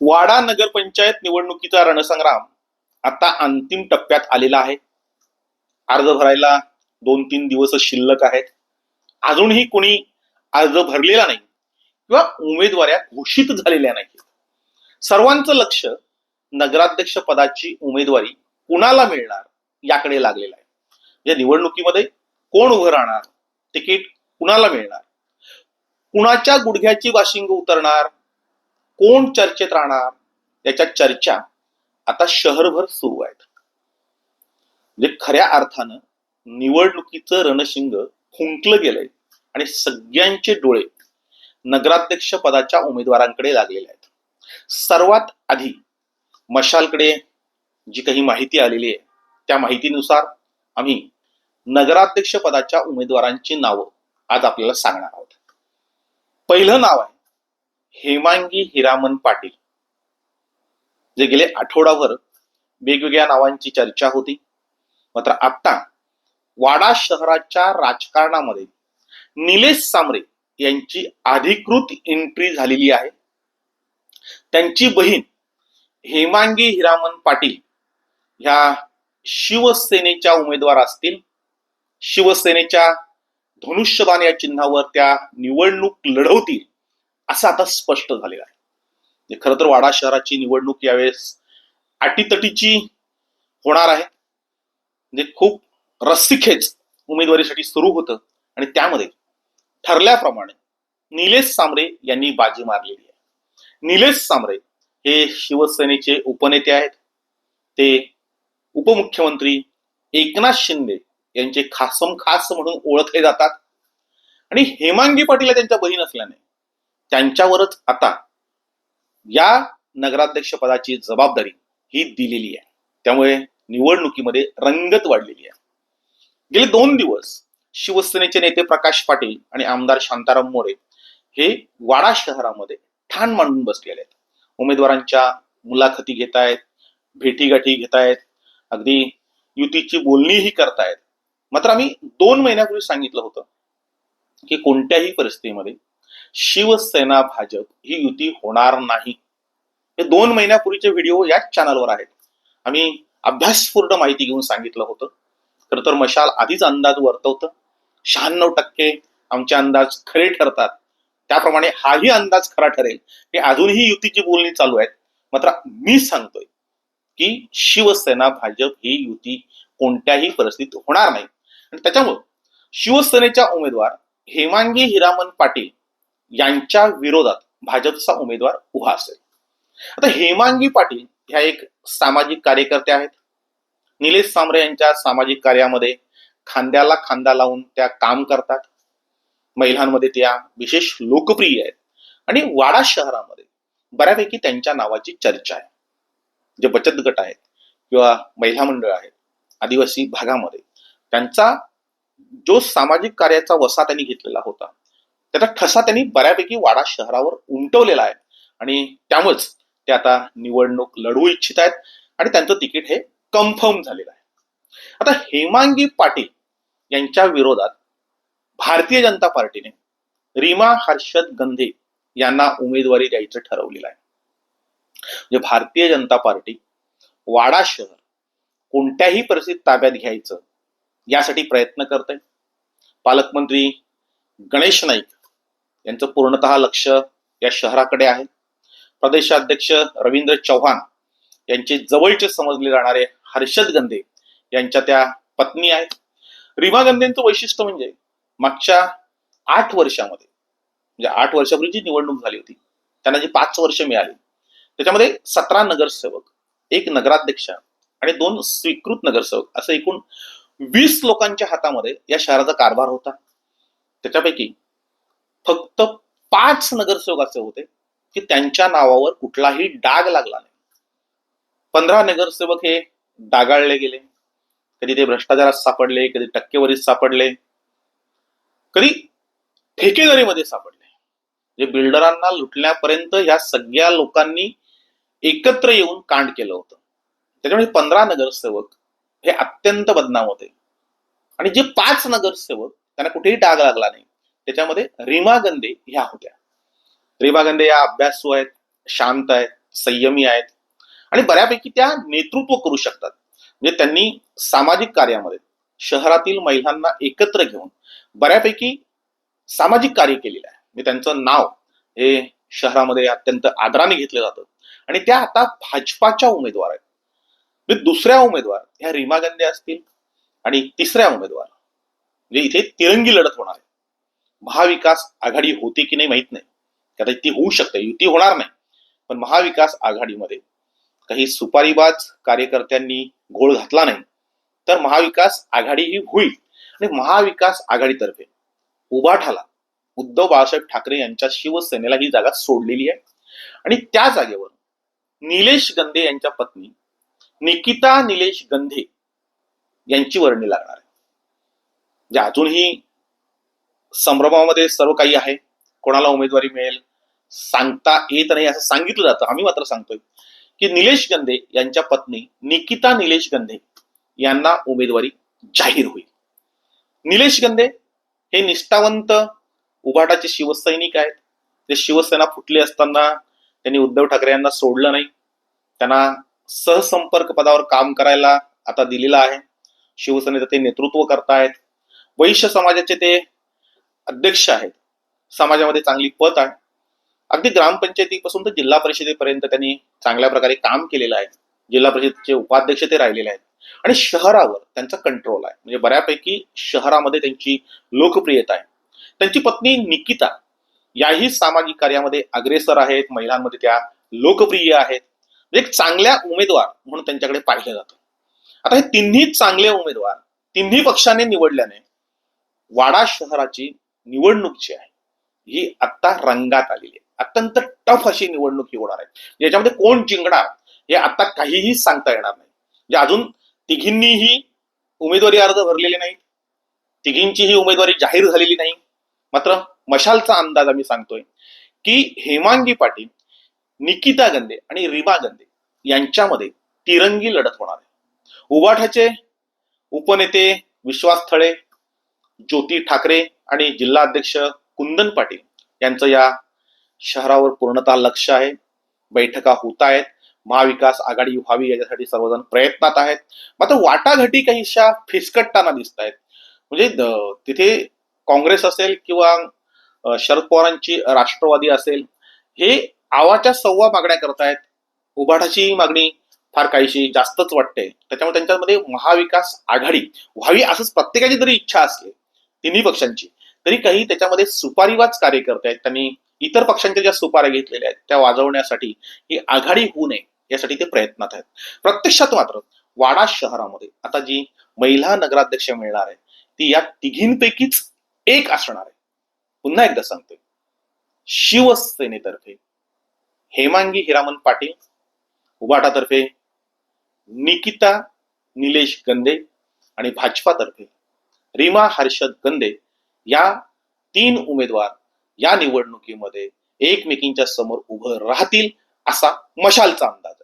वाडा नगरपंचायत निवडणुकीचा रणसंग्राम आता अंतिम टप्प्यात आलेला आहे. अर्ज भरायला दोन तीन दिवस शिल्लक आहेत. अजूनही कोणी अर्ज भरलेला नाही किंवा उमेदवाऱ्या घोषित झालेल्या नाही सर्वांचं लक्ष नगराध्यक्ष पदाची उमेदवारी कुणाला मिळणार याकडे लागलेलं आहे. या निवडणुकीमध्ये कोण उभं राहणार तिकीट कुणाला मिळणार कुणाच्या गुडघ्याची वाशिंग उतरणार कोण चर्चेत राहणार? याच्या चर्चा आता शहरभर सुरू आहेत. म्हणजे खऱ्या अर्थानं निवडणुकीचं रणशिंग खुंकलं गेलंय आणि सगळ्यांचे डोळे नगराध्यक्ष पदाच्या उमेदवारांकडे लागलेले आहेत. सर्वात आधी मशालकडे जी काही माहिती आलेली आहे त्या माहितीनुसार आम्ही नगराध्यक्ष पदाच्या उमेदवारांची नावं आज आपल्याला सांगणार आहोत. पहिलं नाव आहे हेमांगी हिरामन पाटील जे गेले आठवडाभर वेगवेगळ्या नावांची चर्चा होती. मात्र आता वाडा शहराच्या राजकारणामध्ये निलेश सामरे यांची अधिकृत एंट्री झालेली आहे. त्यांची बहीण हेमांगी हिरामन पाटील ह्या शिवसेनेच्या उमेदवार असतील. शिवसेनेच्या धनुष्यबाण या चिन्हावर त्या निवडणूक लढवतील. असं आता स्पष्ट झालेलं आहे. म्हणजे खरं तर वाडा शहराची निवडणूक यावेळेस अटीतटीची होणार आहे. म्हणजे खूप रस्सीखेच उमेदवारीसाठी सुरू होतं. आणि त्यामध्ये ठरल्याप्रमाणे निलेश सांबरे यांनी बाजी मारलेली आहे. निलेश सांबरे हे शिवसेनेचे उपनेते आहेत. ते उपमुख्यमंत्री एकनाथ शिंदे यांचे खासम खास म्हणून ओळखले जातात. आणि हेमांगी पाटील त्यांच्या बहीण असल्याने त्यांच्यावरच आता या नगराध्यक्ष पदाची जबाबदारी ही दिलेली आहे. त्यामुळे निवडणुकीमध्ये रंगत वाढलेली आहे. गेले दोन दिवस शिवसेनेचे नेते प्रकाश पाटील आणि आमदार शांताराम मोरे हे वाडा शहरामध्ये ठाण मांडून बसलेले आहेत. उमेदवारांच्या मुलाखती घेत आहेत भेटीगाठी घेत आहेत अगदी युतीची बोलणीही करतायत. मात्र आम्ही दोन महिन्यापूर्वी सांगितलं होतं की कोणत्याही परिस्थितीमध्ये शिवसेना भाजप ही युती होणार नाही. हे दोन महिन्यापूर्वीचे व्हिडिओ याच चॅनलवर आहेत. आम्ही अभ्यासपूर्ण माहिती घेऊन सांगितलं होतं. खर तर मशाल आधीच अंदाज वर्तवतं. शहाण्णव टक्के आमचे अंदाज खरे ठरतात. त्याप्रमाणे हाही अंदाज खरा ठरेल. की अजूनही युतीची बोलणी चालू आहेत. मात्र मी सांगतोय की शिवसेना भाजप ही युती कोणत्याही परिस्थितीत होणार नाही. आणि त्याच्यामुळं शिवसेनेच्या उमेदवार हेमांगी हिरामन पाटील यांच्या विरोधात भाजपचा उमेदवार उभा असेल. आता हेमांगी पाटील ह्या एक सामाजिक कार्यकर्त्या आहेत. निलेश सांबरे यांच्या सामाजिक कार्यामध्ये खांद्याला खांदा लावून त्या काम करतात. महिलांमध्ये त्या विशेष लोकप्रिय आहेत. आणि वाडा शहरामध्ये बऱ्यापैकी त्यांच्या नावाची चर्चा आहे. जे बचत गट आहेत किंवा महिला मंडळ आहेत आदिवासी भागामध्ये त्यांचा जो सामाजिक कार्याचा वसा त्यांनी घेतलेला होता त्याचा ठसा त्यांनी बऱ्यापैकी वाडा शहरावर उमटवलेला आहे. आणि त्यामुळेच ते आता निवडणूक लढवू इच्छित आहेत आणि त्यांचं तिकीट हे कन्फर्म झालेलं आहे. आता हेमांगी पाटील यांच्या विरोधात भारतीय जनता पार्टीने रीमा हर्षद गंधे यांना उमेदवारी द्यायचं ठरवलेलं आहे. म्हणजे भारतीय जनता पार्टी वाडा शहर कोणत्याही परिस्थितीत ताब्यात घ्यायचं यासाठी प्रयत्न करते पालकमंत्री गणेश नाईक यांचं पूर्णतः लक्ष या शहराकडे आहे. प्रदेशाध्यक्ष रवींद्र चव्हाण यांचे जवळचे समजले जाणारे हर्षद गंधे यांच्या त्या पत्नी आहेत. रिमा गंधेंचं वैशिष्ट्य म्हणजे मागच्या आठ वर्षामध्ये म्हणजे आठ वर्षापूर्वी जी निवडणूक झाली होती त्यांना जी पाच वर्ष मिळाली त्याच्यामध्ये सतरा नगरसेवक एक नगराध्यक्ष आणि दोन स्वीकृत नगरसेवक असं एकूण वीस लोकांच्या हातामध्ये या शहराचा कारभार होता. त्याच्यापैकी फक्त पाच नगरसेवक असे होते की त्यांच्या नावावर कुठलाही डाग लागला नाही. पंधरा नगरसेवक हे डागाळले गेले. कधी ते भ्रष्टाचारात सापडले कधी टक्केवारीत सापडले कधी ठेकेदारीमध्ये सापडले. जे बिल्डरांना लुटण्यापर्यंत ह्या सगळ्या लोकांनी एकत्र येऊन कांड केलं होतं. त्याच्यामुळे पंधरा नगरसेवक हे अत्यंत बदनाम होते. आणि जे पाच नगरसेवक त्यांना कुठेही डाग लागला नाही. त्याच्यामध्ये रीमा गंदे ह्या होत्या. रीमा गंदे या अभ्यासू आहेत शांत आहेत संयमी आहेत आणि बऱ्यापैकी त्या नेतृत्व करू शकतात. म्हणजे त्यांनी सामाजिक कार्यामध्ये शहरातील महिलांना एकत्र घेऊन बऱ्यापैकी सामाजिक कार्य केलेलं आहे. म्हणजे त्यांचं नाव हे शहरामध्ये अत्यंत आदराने घेतलं जातं. आणि त्या आता भाजपाच्या उमेदवार आहेत. म्हणजे दुसऱ्या उमेदवार ह्या रीमा गंदे असतील आणि तिसऱ्या उमेदवार. म्हणजे इथे तिरंगी लढत होणार आहे. महाविकास आघाडी होते की नाही माहीत नाही. आता ती होऊ शकते युती होणार नाही. पण महाविकास आघाडीमध्ये काही सुपारीबाज कार्यकर्त्यांनी घोळ घातला नाही तर महाविकास आघाडी ही होईल. आणि महाविकास आघाडीतर्फे उभाठाला उद्धव बाळासाहेब ठाकरे यांच्या शिवसेनेला ही जागा सोडलेली आहे. आणि त्या जागेवर निलेश गंधे यांच्या पत्नी निकिता निलेश गंधे यांची वर्णी लागणार आहे. म्हणजे अजूनही संभ्रमामध्ये सर्व काही आहे. कोणाला उमेदवारी मिळेल? सांगता येत नाही असं सांगितलं जातं. आम्ही मात्र सांगतोय की निलेश गंधे यांच्या पत्नी निकिता निलेश गंधे यांना उमेदवारी जाहीर होईल. निलेश गंधे हे निष्ठावंत उभाटाचे शिवसैनिक आहेत. ते शिवसेना फुटली असताना त्यांनी उद्धव ठाकरे यांना सोडलं नाही. त्यांना सहसंपर्क पदावर काम करायला आता दिलेलं आहे. शिवसेनेचं ते नेतृत्व करतायत. वैश्य समाजाचे ते अध्यक्ष आहेत. समाजामध्ये चांगली पत आहे. अगदी ग्रामपंचायतीपासून तर जिल्हा परिषदेपर्यंत त्यांनी चांगल्या प्रकारे काम केलेलं आहे. जिल्हा परिषदेचे उपाध्यक्ष ते राहिलेले आहेत. आणि शहरावर त्यांचा कंट्रोल आहे. म्हणजे बऱ्यापैकी शहरामध्ये त्यांची लोकप्रियता आहे. त्यांची पत्नी निकिता याही सामाजिक कार्यामध्ये अग्रेसर आहेत. महिलांमध्ये त्या लोकप्रिय आहेत. म्हणजे एक चांगल्या उमेदवार म्हणून त्यांच्याकडे पाहिलं जातं. आता हे तिन्ही चांगले उमेदवार तिन्ही पक्षाने निवडल्याने वाडा शहराची निवडणूक जी आहे ही आता रंगात आलेली आहे. अत्यंत टफ अशी निवडणूक ही होणार आहे. याच्यामध्ये कोण जिंकणार हे आता काहीही सांगता येणार नाही. म्हणजे अजून तिघींनीही उमेदवारी अर्ज भरलेले नाहीत. तिघींचीही उमेदवारी जाहीर झालेली नाही. मात्र मशालचा अंदाज आम्ही सांगतोय की हेमांगी पाटील निकिता गंदे आणि रीमा गंदे यांच्यामध्ये तिरंगी लढत होणार आहे. उबाठाचे उपनेते विश्वास थळे ज्योती ठाकरे आणि जिल्हा अध्यक्ष कुंदन पाटील यांचं या शहरावर पूर्णतः लक्ष आहे. बैठका होत आहेत. महाविकास आघाडी व्हावी याच्यासाठी सर्वजण प्रयत्नात आहेत. मात्र वाटाघाटी काहीशा फिसकटताना दिसत आहेत. म्हणजे तिथे काँग्रेस असेल किंवा शरद पवारांची राष्ट्रवादी असेल हे आवाच्या सव्वा मागण्या करतायत उभाटाची मागणी फार काहीशी जास्तच वाटते. त्याच्यामुळे त्यांच्यामध्ये महाविकास आघाडी व्हावी असंच प्रत्येकाची जरी इच्छा असली तिन्ही पक्षांची. तरी काही त्याच्यामध्ये सुपारीवाच कार्यकर्ते आहेत. त्यांनी इतर पक्षांच्या ज्या सुपाऱ्या घेतलेल्या आहेत त्या वाजवण्यासाठी ही आघाडी होऊ नये यासाठी ते प्रयत्नात आहेत. प्रत्यक्षात मात्र वाडा शहरामध्ये आता जी महिला नगराध्यक्ष मिळणार आहे ती या तिघींपैकीच एक असणार आहे. पुन्हा एकदा सांगतोय. शिवसेनेतर्फे हेमांगी हिरामन पाटील उबाटातर्फे निकिता निलेश गंदे आणि भाजपातर्फे रीमा हर्षद गंदे या तीन उमेदवार या निवडणुकीमध्ये एकमेकींच्या समोर उभं राहतील असा मशालचा अंदाज आहे.